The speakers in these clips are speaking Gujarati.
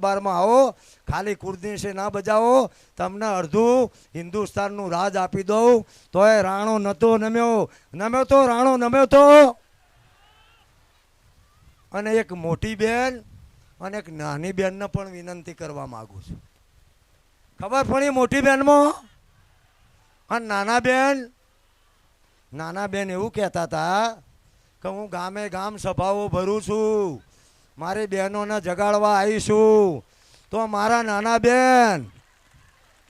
બારમાં આવો, ખાલી કુર્દી ના બજાવો, તમને અડધું હિન્દુસ્તાનનું રાજ આપી દઉં. તોય રાણો નતો નમ્યો. નમ્યો તો રાણો નમ્યો તો. અને એક મોટી બેન અને એક નાની બેનને પણ વિનંતી કરવા માગું છું. ખબર પડી મોટી બેનમાં? અને નાના બેન? નાના બેન એવું કહેતા હતા કે હું ગામે ગામ સભાઓ ભરું છું. મારી બહેનોને જગાડવા આવીશું. તો મારા નાના બેન,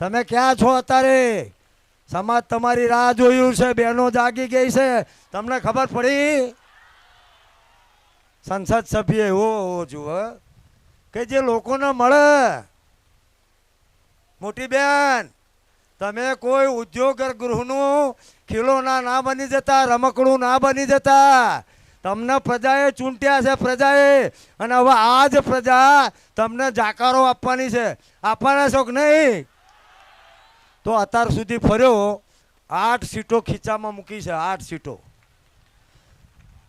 તમે ક્યાં છો અત્યારે? સમાજ તમારી રાહ જોયું છે, બહેનો જાગી ગઈ છે. તમને ખબર પડી? સંસદ સભ્ય એવો હોવો જુઓ કે જે લોકોને મળે. મોટી બેન, તમે કોઈ ઉદ્યોગ ગૃહનું ખીલોના ના બની જતા, રમકડું ના બની જતા તમને પ્રજાએ ચૂંટ્યા છે પ્રજાએ. અને હવે આ જ પ્રજા તમને જાકારો આપવાની છે. આપવાના કે નહીં. તો અત્યાર સુધી ફર્યો. આઠ સીટો ખીચામાં મૂકી છે, આઠ સીટો.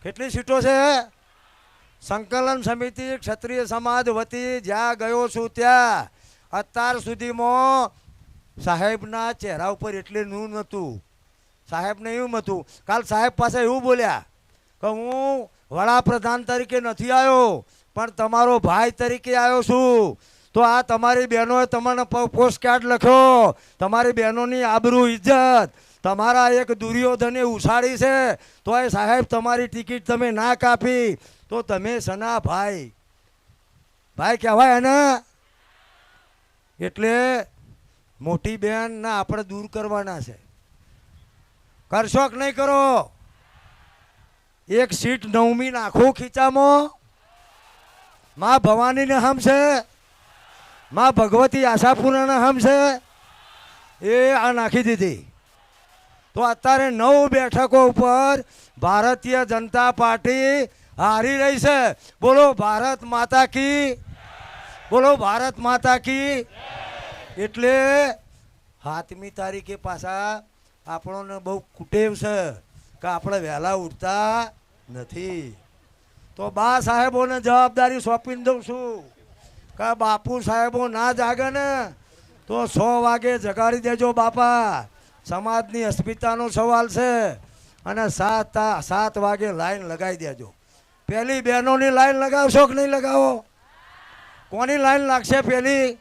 કેટલી સીટો છે? સંકલન સમિતિ, ક્ષત્રિય સમાજ વતી જ્યાં ગયો છું ત્યાં. અત્યાર સુધીમાં સાહેબના ચહેરા ઉપર એટલે નૂન નહોતું. સાહેબને એવું હતું કાલ સાહેબ પાસે એવું બોલ્યા કે હું વડાપ્રધાન તરીકે નથી આવ્યો, પણ તમારો ભાઈ તરીકે આવ્યો છું. તો આ તમારી બહેનોએ તમને પોસ્ટ કાર્ડ લખ્યો. તમારી બહેનોની આબરૂ ઇજ્જત તમારા એક દુર્યોધને ઉછાળી છે. તો એ સાહેબ, તમારી ટિકિટ તમે ના કાપી. તો તમે સના ભાઈ. ભાઈ કહેવાય ને એટલે મોટી બેન ના આપણે દૂર કરવાના છે. કરશો કે નહીં કરો? એક સીટ નવમી નાખો ખીચામાં માં ભવાનીને હમ છે માં ભગવતી આશાપુરાને હમ છે એ આ નાખી દીધી. તો અત્યારે નવ બેઠકો ઉપર ભારતીય જનતા પાર્ટી હારી રહી છે. બોલો, ભારત માતા કી બોલો, ભારત માતા કી એટલે સાતમી તારીખે પાછા આપણોને બહુ કુટેવ છે. કે આપણે વહેલા ઉઠતા નથી. તો બા સાહેબોને જવાબદારી સોંપીને દઉં છું. કે બાપુ સાહેબો ના જાગે ને, તો સો વાગે જગાડી દેજો બાપા. સમાજની અસ્મિતાનો સવાલ છે. અને સાત સાત વાગે લાઈન લગાવી દેજો. પહેલી બહેનોની લાઈન લગાવશો કે નહીં લગાવો? કોની લાઈન લાગશે પેલી?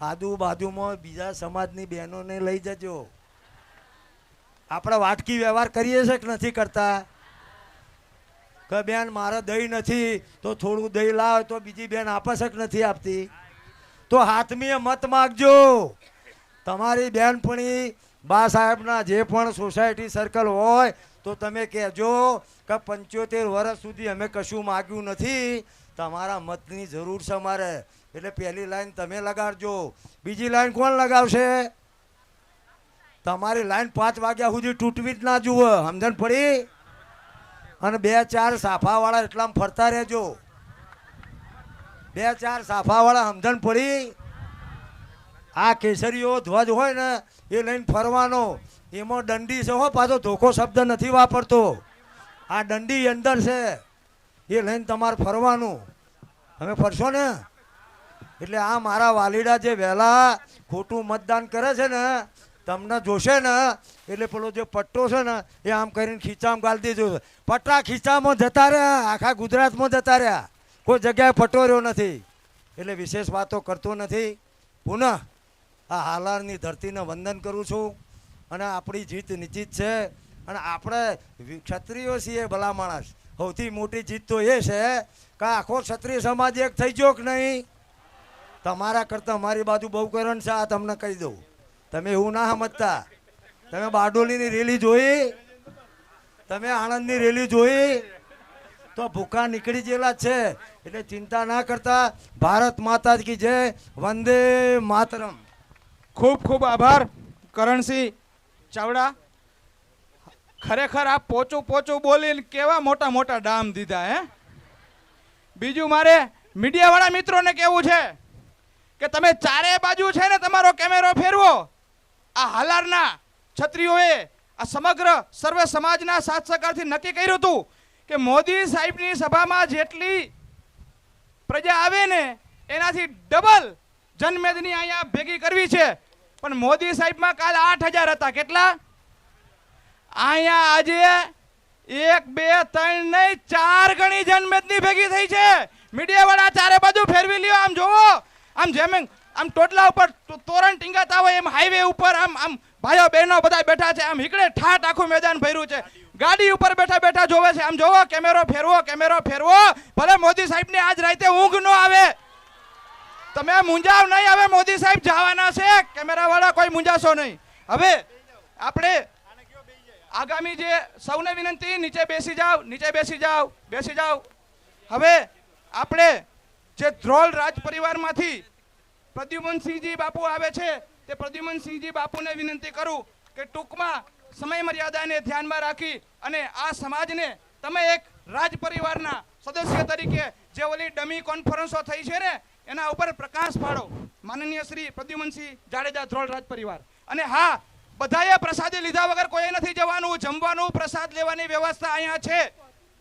આજુબાજુમાં બીજા સમાજની બહેનોને લઈ જજો. આપણે વાટકી વ્યવહાર કરીએ છીએ કે નથી કરતા? કે બેન, મારે દહીં નથી, તો થોડું દહીં લાવે તો બીજી બેન આપે કે નથી આપતી? તો હાથમીએ મત માગજો. તમારી બેનપણી બા સાહેબના જે પણ સોસાયટી સર્કલ હોય, તો તમે કહેજો કે પંચોતેર વર્ષ સુધી અમે કશું માગ્યું નથી. તમારા મતની જરૂર છે અમારે. એટલે પહેલી લાઈન તમે લગાડજો. બીજી લાઈન કોણ લગાવશે? તમારી લાઈન પાંચ વાગ્યા સુધી તૂટવી જ ના જુઓ, સમજણ પડી? અને બે ચાર સાફાવાળા એટલામાં ફરતા રહેજો. બે ચાર સાફાવાળા, સમજણ પડી? આ કેસરીઓ ધ્વજ હોય ને, એ લઈને ફરવાનો. એમાં દંડી છે હો, પાછો ધોખો શબ્દ નથી વાપરતો. આ દંડી અંદર છે, એ લઈને તમારે ફરવાનું. તમે ફરશો ને? એટલે આ મારા વાલીડા જે વહેલા ખોટું મતદાન કરે છે ને તમને જોશે ને, એટલે પેલો જે પટ્ટો છે ને, એ આમ કરીને ખીચામાં ગાળી દીધો પટ્ટા ખીચામાં જતા રહ્યા, આખા ગુજરાતમાં જતા રહ્યા. કોઈ જગ્યાએ પટ્ટો રહ્યો નથી. એટલે વિશેષ વાતો કરતો નથી. પુનઃ આ હાલારની ધરતીને વંદન કરું છું. અને આપણી જીત નિશ્ચિત છે. અને આપણે ક્ષત્રિયો છીએ ભલા માણસ. સૌથી મોટી જીત તો એ છે કે આખો ક્ષત્રિય સમાજ એક થઈ ગયો કે નહીં? તમારા કરતાં મારી બાજુ બહુ કરણ છે, આ તમને કહી દઉં. તમે એવું ના સમજતા. તમે બારડોલીની રેલી જોઈ? તમે આણંદની રેલી જોઈ? તો ભૂખા નીકળી ગયેલા છે. એટલે ચિંતા ના કરતા. ભારત માતા કી જય. વંદે માતરમ. ખૂબ ખૂબ આભાર, કરણસિંહ ચાવડા. ખરેખર આ પોચું પોચું બોલીને કેવા મોટા મોટા ડામ દીધા, હે? બીજું મારે મીડિયાવાળા મિત્રોને કેવું છે કે તમે ચારે બાજુ છે ને તમારો કેમેરો ફેરવો. આ હાલારના છત્રીઓએ આ સમગ્ર સર્વ સમાજના સાથ સહકારથી નક્કી કર્યું હતું કે મોદી સાહેબની સભામાં જેટલી પ્રજા આવે ને, એનાથી ડબલ જનમેદની અહીંયા ભેગી કરવી છે. પણ મોદી સાહેબમાં કાલ આઠ હજાર હતા. કેટલા? અહીંયા આજે એક, બે, ત્રણ નહીં, ચાર ગણી જનમેદની ભેગી થઈ છે. મીડિયા વાળા ચારે બાજુ ફેરવી લ્યો. આમ જોવો. આમ જેમ આમ ટોટલા ઉપર તોરણ ટીંગાતા હોય એમ હાઈવે ઉપર, આમ આમ ભાઈઓ બહેનો બધા બેઠા છે, આમ હીકડે ઠાઠ આખું મેદાન ભર્યું છે. ગાડી ઉપર બેઠા બેઠા જોવે છે, આમ જોવો, કેમેરો ફેરવો કેમેરો ફેરવો. ભલે મોદી સાહેબને આજ રાતે ઊંઘ ન આવે. તમે મુંજાવ નહીં હવે મોદી સાહેબ જવાના છે. કેમેરા વાળા કોઈ મુંજાશો નહીં. હવે આપણે આગામી જે સૌને વિનંતી, નીચે બેસી જાઓ નીચે બેસી જાઓ બેસી જાઓ હવે આપણે જે ધ્રોલ રાજ પરિવારમાંથી પ્રદ્યુમનસિંહજી બાપુ આવે છે, તે પ્રદ્યુમનસિંહજી બાપુને વિનંતી કરું કે ટૂંકમાં સમય મર્યાદાને ધ્યાનમાં રાખી અને આ સમાજને તમે એક રાજ પરિવારના સદસ્ય તરીકે જે ઓલી ડમી કોન્ફરન્સો થઈ છે ને, એના ઉપર પ્રકાશ પાડો. માનનીય શ્રી પ્રદ્યુમનસિંહ જાડેજા ધ્રોળ રાજ પરિવાર અને હા, બધાએ પ્રસાદી લીધા વગર કોઈ નથી જવાનું, જમવાનું પ્રસાદ લેવાની વ્યવસ્થા અહીંયા છે.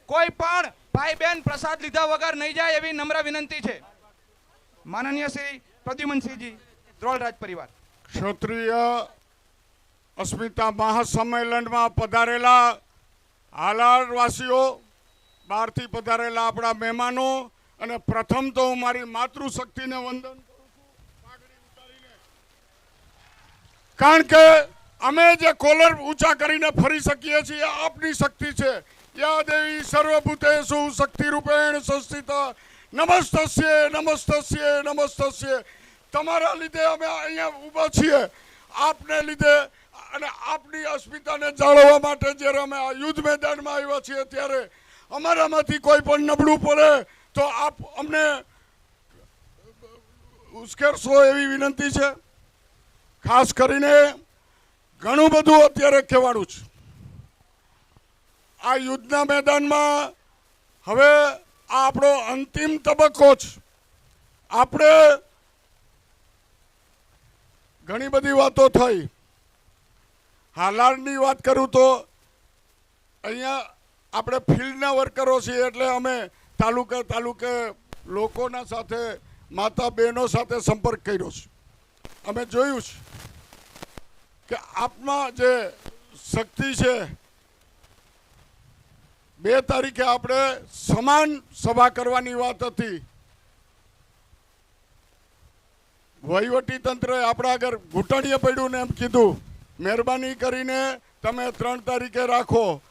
કોઈ પણ ભાઈ બહેન પ્રસાદ લીધા વગર નહીં જાય એવી નમ્ર વિનંતી છે. માનનીય શ્રી પ્રદ્યુમનસિંહજી ધ્રોળ રાજ પરિવાર. ક્ષત્રિય અસ્મિતા મહાસંમેલનમાં પધારેલા હાલારવાસીઓ બહારથી પધારેલા આપણા મહેમાનો અને પ્રથમ તો હું મારી માતૃશક્તિને વંદન. કારણ કે અમે જે કોલર ઊંચા કરીને ફરી શકીએ છીએ આપની શક્તિ છે. યા દેવી સર્વભૂતેષુ શક્તિ રૂપેણ સંસ્થિત. નમસ્તસ્ય નમસ્તસ્ય નમસ્તસ્ય. તમારા લીધે અમે અહીંયા ઊભા છીએ. આપને લીધે અને આપની અસ્મિતાને જાળવવા માટે જ્યારે અમે આ યુદ્ધ મેદાનમાં આવ્યા છીએ ત્યારે અમારામાંથી કોઈ પણ નબળું પડે તો આપ અમને ઉશ્કેરશો એવી વિનંતી છે. ખાસ કરીને ઘણું બધું અત્યારે કહેવાનું છે. આ યુદ્ધના મેદાનમાં હવે આ આપણો અંતિમ તબક્કો છે. આપણે ઘણી બધી વાતો થઈ. હાલારની વાત કરું તો અહીંયા આપણે ફિલ્ડના વર્કરો છીએ એટલે અમે તાલુકે તાલુકે લોકોના સાથે, માતા બહેનો સાથે સંપર્ક કર્યો છે. અમે જોયું છે કે આપમાં જે શક્તિ છે, બે તારીખે આપણે સમાન સભા કરવાની વાત હતી. વહીવટી તંત્રએ આપણા આગળ ઘૂંટણીએ પડ્યું ને એમ કીધું, મહેરબાની કરીને તમે ત્રણ તારીખે રાખો.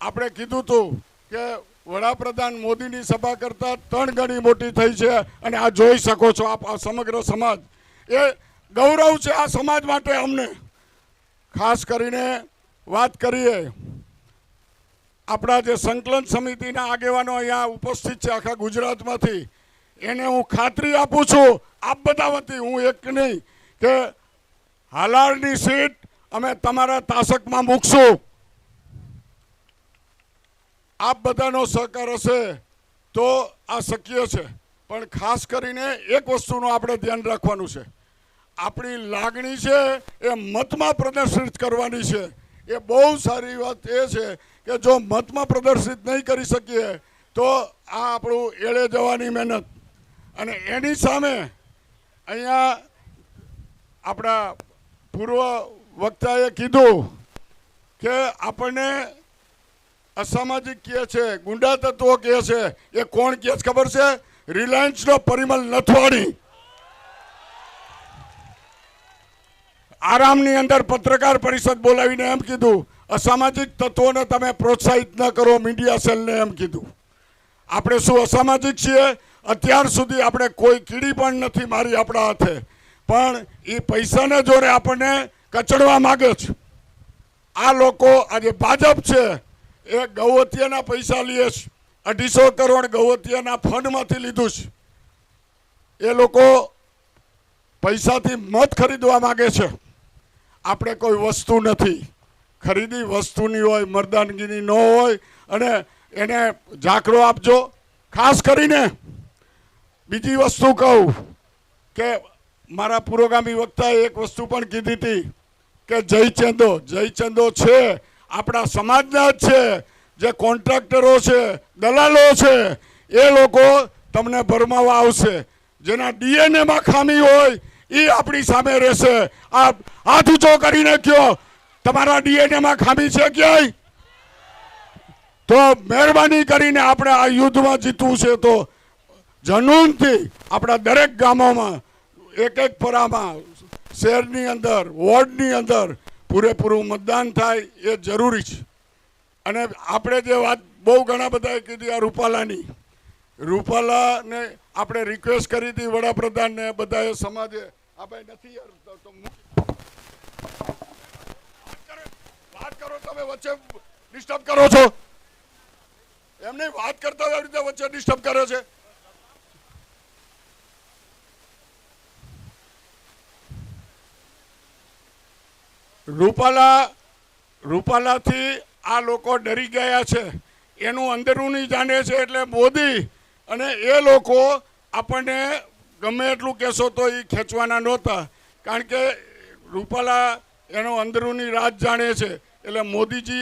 આપણે કીધું હતું કે વડાપ્રધાન મોદીની સભા કરતાં ત્રણ ગણી મોટી થઈ છે અને આ જોઈ શકો છો આપ, આ સમગ્ર સમાજ. એ ગૌરવ છે આ સમાજ માટે અમને. ખાસ કરીને વાત કરીએ, આપણા જે સંકલન સમિતિના આગેવાનો અહીંયા ઉપસ્થિત છે આખા ગુજરાતમાંથી. એને હું ખાતરી આપું છું. આપ બધા વતી હું એક નહીં, કે હાલારની સીટ અમે તમારા તાસકમાં મૂકશું. આપ બધાનો સહકાર હશે તો આ શક્ય છે. પણ ખાસ કરીને એક વસ્તુનું આપણે ધ્યાન રાખવાનું છે. આપણી લાગણી છે એ મતમાં પ્રદર્શિત કરવાની છે. એ બહુ સારી વાત એ છે કે જો મતમાં પ્રદર્શિત નહીં કરી શકીએ, તો આ આપણું એળે જવાની મહેનત. અને એની સામે અહીંયા આપણા પૂર્વ વક્તાએ કીધું કે આપણને અસામાજિક કહે છે, ગુંડા તત્વો કહે છે, એ કોણ કહે છે ખબર છે? રિલાયન્સનો પરિમલ નથવાણી. આરામની અંદર પત્રકાર પરિષદ બોલાવીને એમ કીધું, અસામાજિક તત્વોને તમે પ્રોત્સાહિત ન કરો, મીડિયા સેલને, એમ કીધું. આપણે શું અસામાજિક છીએ? અત્યાર સુધી આપણે કોઈ કીડી પણ નથી મારી આપણા હાથે. પણ એ પૈસાને જોડે આપણને કચડવા માગે છે. આ લોકો આજે ભાજપ છે, એ ગૌવત્યના પૈસા લે છે. અઢીસો કરોડ ગૌવતીયાના ફંડમાંથી લીધું છે. એ લોકો પૈસાથી મત ખરીદવા માગે છે. આપણે કોઈ વસ્તુ નથી. ખરીદી વસ્તુની હોય, મરદાનગીની ન હોય, અને એને ઝાકરો આપજો. ખાસ કરીને બીજી વસ્તુ કહું કે મારા પુરોગામી વક્તાએ એક વસ્તુ પણ કીધી હતી કે જયચંદો જયચંદો છે, આપણા સમાજના જ છે, જે કોન્ટ્રાક્ટરો છે, દલાલો છે, એ લોકો તમને ભરમાવા આવશે. જેના ડીએનએમાં ખામી હોય, એ આપણી સામે રહેશે. આ હાથ ઊંચો કરીને કયો તમારા ડીએનએમાં ખામી છે ક્યાંય? તો મહેરબાની કરીને આપણે આ યુદ્ધમાં જીતવું છે તો જનૂનથી આપણા દરેક ગામોમાં એક એક પરામાં શહેરની અંદર, વોર્ડની અંદર પૂરેપૂરું મતદાન થાય એ જરૂરી છે. અને આપણે જે વાત બહુ ઘણા બધાએ કીધી આ રૂપાલાની. રૂપાલાને આપણે રિક્વેસ્ટ કરી હતી વડાપ્રધાનને, બધાએ સમાજે, આ ભાઈ નથી. વાત કરો તમે વચ્ચે ડિસ્ટર્બ કરો છો. એમને વાત કરતા રીતે વચ્ચે ડિસ્ટર્બ કરે છે. રૂપાલા, રૂપાલાથી આ લોકો ડરી ગયા છે. એનું અંદરૂની જાણે છે એટલે મોદી અને એ લોકો આપણને ગમે એટલું કહેશો તો એ ખેંચવાના નહોતા. કારણ કે રૂપાલા એનો અંદરૂની રાજ જાણે છે. એટલે મોદીજી